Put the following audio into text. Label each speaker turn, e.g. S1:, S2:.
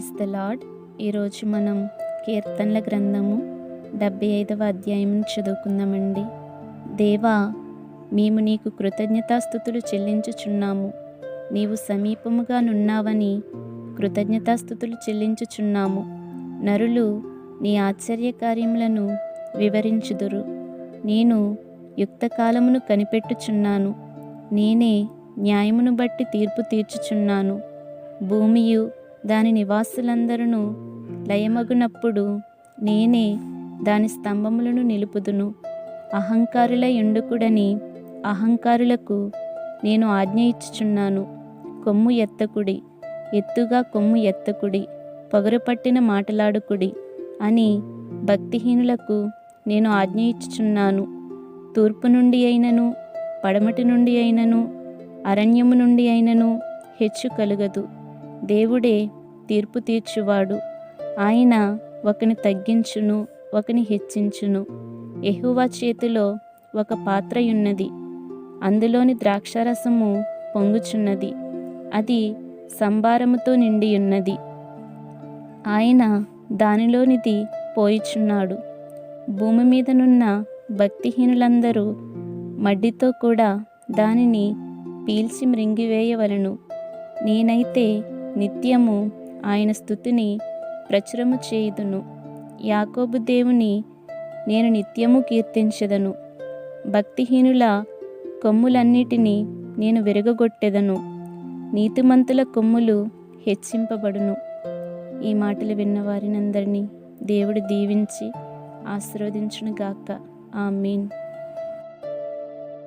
S1: The lord ఈరోజు మనం కీర్తనల గ్రంథము డెబ్బై ఐదవ అధ్యాయం చదువుకుందామండి. దేవా మేము నీకు కృతజ్ఞతాస్థుతులు చెల్లించుచున్నాము. నీవు సమీపముగా నున్నావని కృతజ్ఞతాస్థుతులు చెల్లించుచున్నాము. నరులు నీ ఆశ్చర్య కార్యములను వివరించుదురు. నేను యుక్తకాలమును కనిపెట్టుచున్నాను. నేనే న్యాయమును బట్టి తీర్పు తీర్చుచున్నాను. భూమియు దాని నివాసులందరూ లయమగునప్పుడు నేనే దాని స్తంభములను నిలుపుదును. అహంకారుల ఎండుకుడని అహంకారులకు నేను ఆజ్ఞ ఇచ్చుచున్నాను. కొమ్ము ఎత్తకుడి ఎత్తుగా కొమ్ము ఎత్తకుడి పొగరుపట్టిన మాటలాడుకుడి అని భక్తిహీనులకు నేను ఆజ్ఞ ఇచ్చుచున్నాను. తూర్పు నుండి అయినను పడమటి నుండి అయినను అరణ్యము నుండి అయినను హెచ్చు కలుగదు. దేవుడే తీర్పు తీర్చువాడు. ఆయన ఒకని తగ్గించును ఒకని హెచ్చించును. ఎహువా చేతిలో ఒక పాత్రయున్నది. అందులోని ద్రాక్షారసము పొంగుచున్నది. అది సంభారముతో నిండియున్నది. ఆయన దానిలోనిది పోయిచున్నాడు. భూమి మీదనున్న భక్తిహీనులందరూ మడ్డితో కూడా దానిని పీల్చి మృంగివేయవలను. నేనైతే నిత్యము ఆయన స్థుతిని ప్రచురము చేయుదును. యాకోబు దేవుని నేను నిత్యము కీర్తించెదను. భక్తిహీనుల కొమ్ములన్నిటినీ నేను విరగగొట్టెదను. నీతిమంతుల కొమ్ములు హెచ్చింపబడును. ఈ మాటలు విన్న వారినందరినీ దేవుడు దీవించి ఆశీర్వదించునుగాక. ఆమీన్.